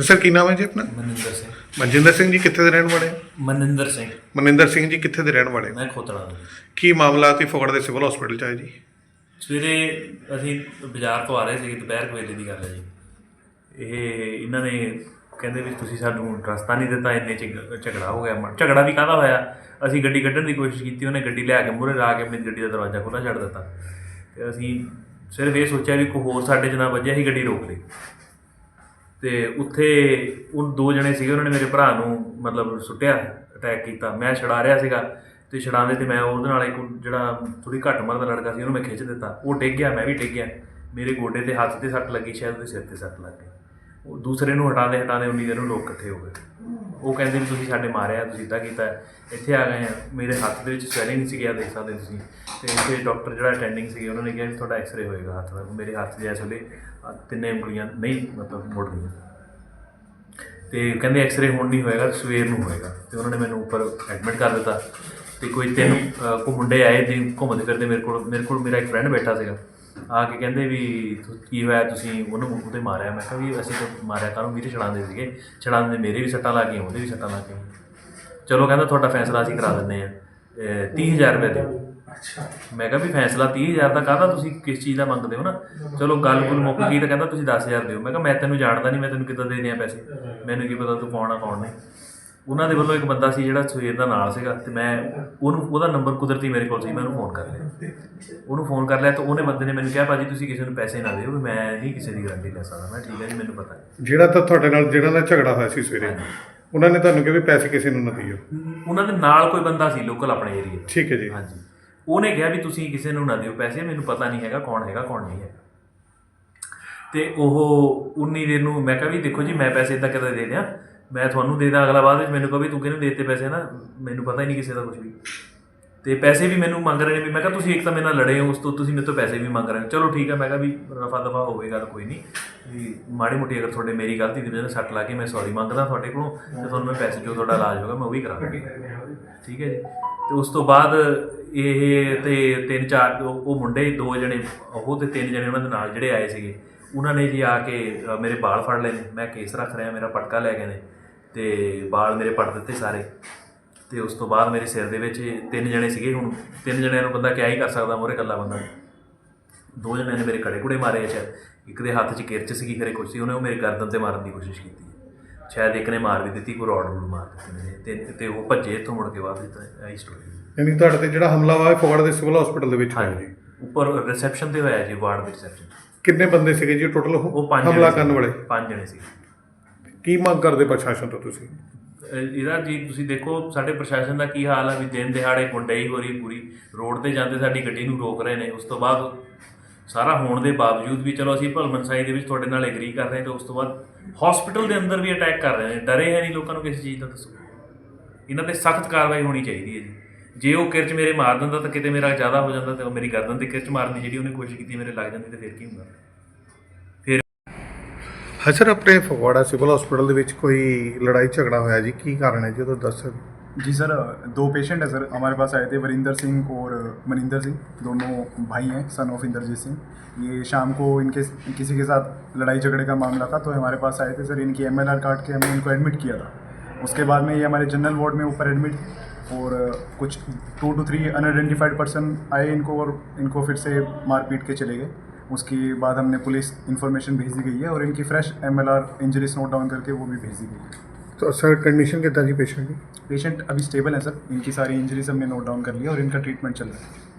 Sir ਕੀ ਨਾਮ ਹੈ ਜੀ ਆਪਣਾ? ਮਨਿੰਦਰ ਸਿੰਘ। ਮਨਜਿੰਦਰ ਸਿੰਘ ਜੀ ਕਿੱਥੇ ਦੇ ਰਹਿਣ ਵਾਲੇ ਮਨਿੰਦਰ ਸਿੰਘ। ਮਨਿੰਦਰ ਸਿੰਘ ਜੀ ਕਿੱਥੇ ਦੇ ਰਹਿਣ ਵਾਲੇ ਮੈਂ ਖੋਤੜਾ ਦਾ ਕੀ ਮਾਮਲਾ ਸੀ ਫਗੜ ਦੇ ਸਿਵਲ ਹਸਪੀਟਲ ਚ ਆਏ ਜੀ? ਸਵੇਰੇ ਅਸੀਂ ਬਾਜ਼ਾਰ ਤੋਂ ਆ ਰਹੇ ਸੀ ਦੁਪਹਿਰ ਕੁ ਵੇਲੇ ਦੀ ਗੱਲ ਹੈ ਜੀ। ਇਹ ਇਹਨਾਂ ਨੇ ਕਹਿੰਦੇ ਵੀ ਤੁਸੀਂ ਸਾਨੂੰ ਰਸਤਾ ਨਹੀਂ ਦਿੱਤਾ ਇੰਨੇ ਚ ਝਗੜਾ ਹੋ ਗਿਆ। ਮ- ਝਗੜਾ ਵੀ ਕਾਹਦਾ ਹੋਇਆ? ਅਸੀਂ ਗੱਡੀ ਕੱਢਣ ਦੀ ਕੋਸ਼ਿਸ਼ ਕੀਤੀ ਉਹਨੇ ਗੱਡੀ ਲਿਆ ਕੇ ਮੂਹਰੇ ਲਾ ਕੇ ਆਪਣੀ ਗੱਡੀ ਦਾ ਦਰਵਾਜ਼ਾ ਖੁੱਲ੍ਹਾ ਛੱਡ ਦਿੱਤਾ। ਤੇ ਅਸੀਂ ਸਿਰਫ ਇਹ ਸੋਚਿਆ ਵੀ ਕੋਈ ਹੋਰ ਸਾਡੇ 'ਚ ਨਾ ਵੱਜਿਆ ਅਸੀਂ ਗੱਡੀ ਰੋਕ ਲਈ। ਤੇ ਉੱਥੇ ਉਹ ਦੋ ਜਣੇ ਸੀਗੇ, ਉਹਨਾਂ ਨੇ ਮੇਰੇ ਭਰਾ ਨੂੰ ਮਤਲਬ ਸੁੱਟਿਆ ਅਟੈਕ ਕੀਤਾ। ਮੈਂ ਛਡਾ ਰਿਹਾ ਸੀਗਾ ਤੇ ਛਡਾਉਂਦੇ ਤੇ ਮੈਂ ਉਹਦੇ ਨਾਲ ਇੱਕ ਜਿਹੜਾ ਥੋੜੀ ਘੱਟ ਉਮਰ ਦਾ ਲੜਕਾ ਸੀ, ਉਹਨੂੰ ਮੈਂ ਖਿੱਚ ਦਿੱਤਾ। ਉਹ ਡਿੱਗ ਗਿਆ, ਮੈਂ ਵੀ ਡਿੱਗ ਗਿਆ। ਮੇਰੇ ਗੋਡੇ ਤੇ ਹੱਥ ਤੇ ਸੱਟ ਲੱਗੀ, ਸ਼ਾਇਦ ਉਹਦੇ ਸਿਰ ਤੇ ਸੱਟ ਲੱਗ ਗਈ। ਉਹ ਦੂਸਰੇ ਨੂੰ ਹਟਾਉਂਦੇ ਹਟਾਉਂਦੇ ਉਨੀ ਦੇਰ ਨੂੰ ਲੋਕ ਇਕੱਠੇ ਹੋ ਗਏ। ਉਹ ਕਹਿੰਦੇ ਵੀ ਤੁਸੀਂ ਸਾਡੇ ਮਾਰਿਆ, ਤੁਸੀਂ ਇਦਾਂ ਕੀਤਾ। ਇੱਥੇ ਆ ਗਏ ਆ। ਮੇਰੇ ਹੱਥ ਦੇ ਵਿੱਚ ਸਵੈਲਿੰਗ ਸੀ ਗਿਆ, ਦੇਖ ਸਕਦੇ ਤੁਸੀਂ। ਤੇ ਇੱਥੇ ਡਾਕਟਰ ਜਿਹੜਾ ਅਟੈਂਡਿੰਗ ਸੀ ਉਹਨਾਂ ਨੇ ਕਿਹਾ ਵੀ ਤੁਹਾਡਾ ਐਕਸ-ਰੇ ਹੋਏਗਾ ਹੱਥ ਦਾ। ਮੇਰੇ ਹੱਥ ਦੇ ਇਸ ਵੇਲੇ ਤਿੰਨੇ ਉਂਗਲੀਆਂ ਨਹੀਂ ਮਤਲਬ ਮੁੜ ਰਹੀਆਂ। ਤੇ ਕਹਿੰਦੇ ਐਕਸ-ਰੇ ਹੁਣ ਨਹੀਂ ਹੋਏਗਾ ਸਵੇਰ ਨੂੰ ਹੋਏਗਾ। ਤੇ ਉਹਨਾਂ ਨੇ ਮੈਨੂੰ ਉੱਪਰ ਐਡਮਿਟ ਕਰ ਦਿੱਤਾ। ਤੇ ਕੋਈ ਤਿੰਨ ਅਹ, ਕੋ ਮੁੰਡੇ ਆਏ ਤੇ ਘੁੰਮਦੇ ਫਿਰਦੇ ਮੇਰੇ ਕੋਲ ਮੇਰੇ ਕੋਲ ਮੇਰਾ ਇੱਕ ਫਰੈਂਡ ਬੈਠਾ ਸੀਗਾ। ਆ ਕੇ ਕਹਿੰਦੇ ਵੀ ਤੁ- ਕੀ ਹੋਇਆ ਤੁਸੀਂ ਉਹਨੂੰ ਉਹਦੇ ਮਾਰਿਆ? ਮੈਂ ਕਿਹਾ ਵੀ ਅਸੀਂ ਤਾਂ ਮਾਰਿਆ ਕਾਹਨੂੰ? ਵੀਰੇ ਛੜਾਉਂਦੇ ਸੀਗੇ। ਛੜਾਉਂਦੇ ਮੇਰੇ ਵੀ ਸੱਟਾਂ ਲੱਗ ਗਈਆਂ ਉਹਦੇ ਵੀ ਸੱਟਾਂ ਲੱਗ ਗਈਆਂ। ਚਲੋ ਕਹਿੰਦਾ ਤੁਹਾਡਾ ਫੈਸਲਾ ਅਸੀਂ ਕਰਾ ਦਿੰਦੇ ਆ 30000 ਰੁਪਏ ਦਿਓ ਮੈਂ ਕਿਹਾ ਵੀ ਫੈਸਲਾ 30000 ਦਾ ਕਾਹਦਾ? ਤੁਸੀਂ ਕਿਸ ਚੀਜ਼ ਦਾ ਮੰਗਦੇ ਹੋ ਨਾ? ਚਲੋ ਗੱਲ ਗੁੱਲ ਮੁੱਕ ਗਈ ਤਾਂ ਕਹਿੰਦਾ ਤੁਸੀਂ 10000 ਦਿਓ। ਮੈਂ ਕਿਹਾ ਮੈਂ ਤੈਨੂੰ ਜਾਣਦਾ ਨਹੀਂ ਮੈਂ ਤੈਨੂੰ ਕਿੱਦਾਂ ਦੇ ਦਿਆਂ ਪੈਸੇ? ਮੈਨੂੰ ਕੀ ਪਤਾ ਤੂੰ ਕੌਣ ਆ ਕੌਣ ਨਹੀਂ। ਉਹਨਾਂ ਦੇ ਵੱਲੋਂ ਇੱਕ ਬੰਦਾ ਸੀ ਜਿਹੜਾ ਸਵੇਰ ਦਾ ਨਾਲ ਸੀਗਾ ਤੇ ਮੈਂ ਉਹਨੂੰ ਉਹਦਾ ਨੰਬਰ ਕੁਦਰਤੀ ਮੇਰੇ ਕੋਲ ਸੀ ਮੈਂ ਉਹਨੂੰ ਫੋਨ ਕਰ ਲਿਆ। ਉਹਨੂੰ ਫੋਨ ਕਰ ਲਿਆ ਤਾਂ ਉਹਨੇ ਬੰਦੇ ਨੇ ਮੈਨੂੰ ਕਿਹਾ ਭਾਜੀ ਤੁਸੀਂ ਕਿਸੇ ਨੂੰ ਪੈਸੇ ਨਾ ਦਿਓ ਵੀ ਮੈਂ ਨਹੀਂ ਕਿਸੇ ਦੀ ਗਾਰੰਟੀ ਲੈ ਸਕਦਾ। ਮੈਂ ਠੀਕ ਹੈ ਜੀ ਮੈਨੂੰ ਪਤਾ ਜਿਹੜਾ ਤਾਂ ਤੁਹਾਡੇ ਨਾਲ ਜਿਹੜਾ ਦਾ ਝਗੜਾ ਹੋਇਆ ਸੀ ਸਵੇਰੇ ਉਹਨਾਂ ਨੇ ਤੁਹਾਨੂੰ ਕਿਹਾ ਵੀ ਪੈਸੇ ਕਿਸੇ ਨੂੰ ਨਾ ਦਿਓ। ਉਹਨਾਂ ਦੇ ਨਾਲ ਕੋਈ ਬੰਦਾ ਸੀ ਲੋਕਲ ਆਪਣੇ ਏਰੀਏ ਠੀਕ ਹੈ ਜੀ। ਹਾਂਜੀ। ਉਹਨੇ ਕਿਹਾ ਵੀ ਤੁਸੀਂ ਕਿਸੇ ਨੂੰ ਨਾ ਦਿਓ ਪੈਸੇ ਮੈਨੂੰ ਪਤਾ ਨਹੀਂ ਹੈਗਾ ਕੌਣ ਹੈਗਾ ਕੌਣ ਨਹੀਂ ਹੈ ਤੇ ਉਹ ਉਨੀ ਦੇਰ ਨੂੰ ਮੈਂ ਕਿਹਾ ਵੀ ਦੇਖੋ ਜੀ ਮੈਂ ਪੈਸੇ ਇਦਾਂ ਕਿੱਦਾਂ ਦੇ ਦਿਆਂ ਮੈਂ ਤੁਹਾਨੂੰ ਦੇ ਦਾਂ ਅਗਲਾ ਬਾਅਦ ਵਿੱਚ ਮੈਨੂੰ ਕਹੋ ਵੀ ਤੂੰ ਕਿਹਨੂੰ ਦਿੱਤੇ ਪੈਸੇ ਨਾ ਮੈਨੂੰ ਪਤਾ ਹੀ ਨਹੀਂ ਕਿਸੇ ਦਾ ਕੁਝ ਵੀ। ਤੇ ਪੈਸੇ ਵੀ ਮੈਨੂੰ ਮੰਗ ਰਹੇ ਨੇ ਵੀ ਮੈਂ ਕਿਹਾ ਤੁਸੀਂ ਇੱਕ ਤਾਂ ਮੇਰੇ ਨਾਲ ਲੜੇ ਹੋ ਉਸ ਤੋਂ ਤੁਸੀਂ ਮੇਰੇ ਤੋਂ ਪੈਸੇ ਵੀ ਮੰਗ ਰਹੇ ਹੋ। ਚਲੋ ਠੀਕ ਹੈ ਮੈਂ ਕਿਹਾ ਵੀ ਰਫਾ ਦਫਾ ਹੋਵੇਗਾ ਤਾਂ ਕੋਈ ਨਹੀਂ। ਵੀ ਮਾੜੀ ਮੋਟੀ ਅਗਰ ਤੁਹਾਡੇ ਮੇਰੀ ਗਲਤੀ ਦੀ ਵਜ੍ਹਾ ਨਾਲ ਸੱਟ ਲਾ ਕੇ ਮੈਂ ਸੌਰੀ ਮੰਗਦਾ ਤੁਹਾਡੇ ਕੋਲੋਂ ਤੇ ਤੁਹਾਨੂੰ ਮੈਂ ਪੈਸੇ ਜੋ ਤੁਹਾਡਾ ਇਲਾਜ ਹੋਗਾ ਮੈਂ ਉਹ ਵੀ ਕਰਾ ਦਾਂਗੀ ਠੀਕ ਹੈ ਜੀ। ਤੇ ਉਸ ਤੋਂ ਬਾਅਦ ਇਹ ਤੇ ਤਿੰਨ ਚਾਰ ਉਹ ਮੁੰਡੇ ਦੋ ਜਣੇ, ਉਹ ਤੇ ਤਿੰਨ ਜਣੇ ਉਹਨਾਂ ਦੇ ਨਾਲ ਜਿਹੜੇ ਆਏ ਸੀਗੇ, ਉਹਨਾਂ ਨੇ ਜੀ ਆ ਕੇ ਮੇਰੇ ਵਾਲ ਫੜ ਲਏ ਨੇ, ਮੈਂ ਕੇਸ ਰੱਖ ਰਿਹਾ, ਮੇਰਾ ਪਟਕਾ ਲੈ ਗਏ ਨੇ, ਤੇ ਵਾਲ ਮੇਰੇ ਪੜ ਦਿੱਤੇ ਸਾਰੇ। ਤੇ ਉਸ ਤੋਂ ਬਾਅਦ ਮੇਰੇ ਸਿਰ ਦੇ ਵਿੱਚ ਤਿੰਨ ਜਣੇ ਸੀਗੇ ਹੁਣ, ਤਿੰਨ ਜਣਿਆਂ ਨੂੰ ਬੰਦਾ ਕਿਆ ਹੀ ਕਰ ਸਕਦਾ, ਮੋਰੇ ਇਕੱਲਾ ਬੰਦਾ। ਦੋ ਜਣਿਆਂ ਨੇ ਮੇਰੇ ਕੜੇ ਕੁੜੇ ਮਾਰੇ ਅੱਛਾ ਇੱਕ ਦੇ ਹੱਥ 'ਚ ਕਿਰਚ ਸੀਗੀ ਖਰੇ ਕੁਛ ਸੀ ਉਹਨੇ ਉਹ ਮੇਰੇ ਗਰਦਨ ਤੇ ਮਾਰਨ ਦੀ ਕੋਸ਼ਿਸ਼ ਕੀਤੀ। ਸ਼ਾਇਦ ਇੱਕ ਨੇ ਮਾਰ ਵੀ ਦਿੱਤੀ ਕੋਈ ਰੋਡ ਰੂਡ ਮਾਰ ਦਿੱਤੀ ਤੇ ਤੇ ਉਹ ਭੱਜੇ ਇੱਥੋਂ ਮੁੜ ਕੇ ਵਾਪਸ ਤਾਂ ਇਹ ਸਟੋਰੀ ਯਾਨੀ ਤੁਹਾਡੇ ਤੇ ਜਿਹੜਾ ਹਮਲਾ ਹੋਇਆ ਫਗੜ ਦੇ ਸਿਵਲ ਹਸਪੀਟਲ ਦੇ ਵਿੱਚ ਹੋਇਆ ਜੀ? ਉੱਪਰ ਰਿਸੈਪਸ਼ਨ ਤੇ ਹੋਇਆ ਜੀ ਵਾਰਡ ਦੇ ਰਿਸੈਪਸ਼ਨ ਕਿੰਨੇ ਬੰਦੇ ਸੀਗੇ ਜੀ ਟੋਟਲ ਉਹ ਪੰਜ ਹਮਲਾ ਕਰਨ। ਵਾਲੇ? ਪੰਜ ਜਣੇ ਸੀ। ਕੀ ਮੰਗ ਕਰਦੇ ਪ੍ਰਸ਼ਾਸਨ ਤੋਂ ਤੁਸੀਂ? ਇਹਦਾ ਜੀ ਤੁਸੀਂ ਦੇਖੋ ਸਾਡੇ ਪ੍ਰਸ਼ਾਸਨ ਦਾ ਕੀ ਹਾਲ ਹੈ ਵੀ ਦਿਨ ਦਿਹਾੜੇ ਗੁੰਡਾਈ ਹੋ ਰਹੀ ਪੂਰੀ। ਰੋਡ ਤੇ ਜਾਂਦੇ ਸਾਡੀ ਗੱਡੀ ਨੂੰ ਰੋਕ ਰਹੇ ਨੇ। ਉਸ ਤੋਂ ਬਾਅਦ ਸਾਰਾ ਹੋਣ ਦੇ ਬਾਵਜੂਦ ਵੀ ਚਲੋ ਅਸੀਂ ਭਲਮਨ ਦੇ ਵਿੱਚ ਤੁਹਾਡੇ ਨਾਲ ਐਗਰੀ ਕਰ ਰਹੇ ਹਾਂ ਤੇ ਉਸ ਤੋਂ ਬਾਅਦ ਹਸਪੀਟਲ ਦੇ ਅੰਦਰ ਵੀ ਅਟੈਕ ਕਰ ਰਹੇ ਨੇ। ਡਰੇ ਹੈ ਨਹੀਂ ਲੋਕਾਂ ਨੂੰ ਕਿਸੇ ਚੀਜ਼ ਦਾ ਦੱਸੋ। ਇਹਨਾਂ ਤੇ ਸਖਤ ਕਾਰਵਾਈ ਹੋਣੀ ਚਾਹੀਦੀ ਹੈ ਜੀ। ਜੇ ਉਹ ਕਿਰਚ ਮੇਰੇ ਮਾਰ ਦਿੰਦਾ ਤਾਂ ਕਿਤੇ ਮੇਰਾ ਜ਼ਿਆਦਾ ਹੋ ਜਾਂਦਾ ਤੇ ਉਹ ਮੇਰੀ ਗਰਦਨ ਤੇ ਕਿਰਚ ਮਾਰਨ ਦੀ ਜਿਹੜੀ ਉਹਨੇ ਕੋਸ਼ਿਸ਼ ਕੀਤੀ ਮੇਰੇ ਲੱਗ ਜਾਂਦੀ ਤੇ ਫਿਰ ਕੀ ਹੁੰਦਾ? ਫਿਰ ਹਸਰ ਆਪਣੇ ਫਗਵਾੜਾ ਸਿਵਲ ਹਸਪੀਟਲ ਦੇ ਵਿੱਚ ਕੋਈ ਲੜਾਈ ਝਗੜਾ ਹੋਇਆ ਜੀ? ਕੀ ਕਾਰਨ ਹੈ ਜੀ? ਉਹ ਦੱਸ ਸਕਦੇ जी सर, दो पेशेंट है सर। हमारे पास आए थे वरिंदर सिंह और मनिंदर सिंह। दोनों भाई हैं सन ऑफ़ इंदरजीत सिंह। ये शाम को इनके, किसी के साथ लड़ाई झगड़े का मामला था तो हमारे पास आए थे सर। इनकी एम काट के हमने इनको एडमिट किया था। उसके बाद में ये हमारे जनरल वार्ड में ऊपर एडमिट और कुछ two two three unidentified person आए इनको और इनको फिर से मार पीट के चले गए। उसके बाद हमने पुलिस इन्फॉर्मेशन भेज गई है और इनकी fresh MLR injuries note down करके वो भी भेज गई है। तो सर कंडीशन कितना जी पेशेंट की पेशेंट अभी स्टेबल है सर इनकी सारी इंजरीज हमने नोट डाउन कर लिया और इनका ट्रीटमेंट चल रहा है